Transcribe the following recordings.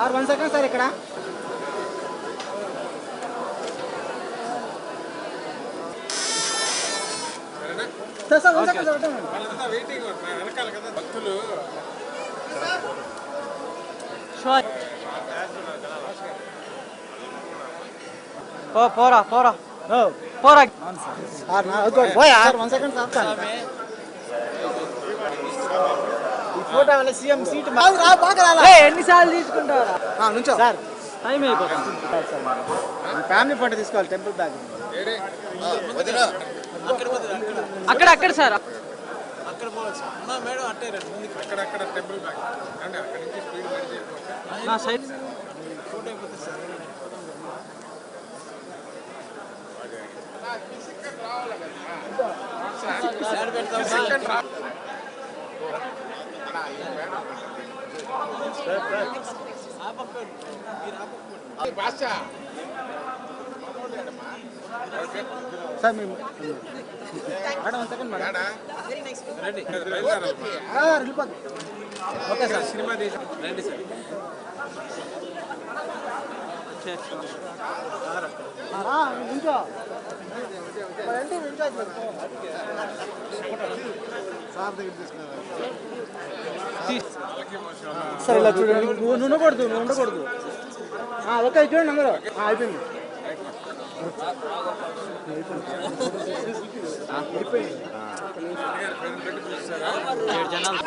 ఆరు one second sir ఇక్కడ. One second sir కదా భక్తులు. పోరా పోరా. పోరా. Sir sir one second sir sir. ఈ ఫోటో వల్ల సీఎం సీట్ ఎన్నిసార్లు తీసుకుంటారా నుంచో. సార్. టైం అయిపోతుంది. Sir, sir. మీ ఫ్యామిలీ ఫోటో తీసుకోవాలి టెంపుల్ బ్యాగ్. అక్కడ అక్కడ సార్. అక్కడక్కడ టెంపుల్ బ్యాక్ అంటే అక్కడి నుంచి స్పీడ్ పడితే నా సైడ్ సార్ మేము మేడం వన్ సెకండ్ మేడం బయలుదేరాలమ్మా. ఆ, వెళ్ళిపోద్ది ఓకే సార్ సినిమా తీసి రండి సార్ ఆ, రా, నుంచో మరి అంటే నుంచో సార్ ఇలా చూడండి. నువ్వు ఉండకూడదు నువ్వు ఉండకూడదు. ఆ, ఓకే చూడండి అందరూ ఆ, అయిపోయింది. ఆ, అయిపోయింది. ఏడు జనాలు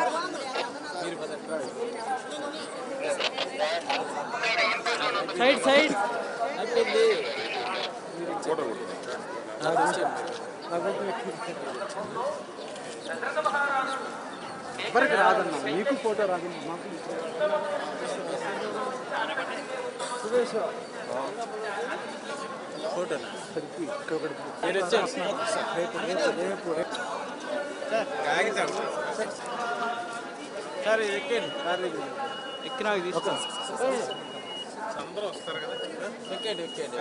సైడ్ సైడ్ ఎవరికి రాదన్న మీకు. ఫోటో రాదు మాకు సురేష్ ఫోటో ఇక్కడ ఒకటి రేపు రేపు రేపు కాగితాలు సార్ ఇది ఎక్కండి. ఎక్కినాక తీసుకో అందరూ వస్తారు కదా ఎక్కండి. ఎక్కండి.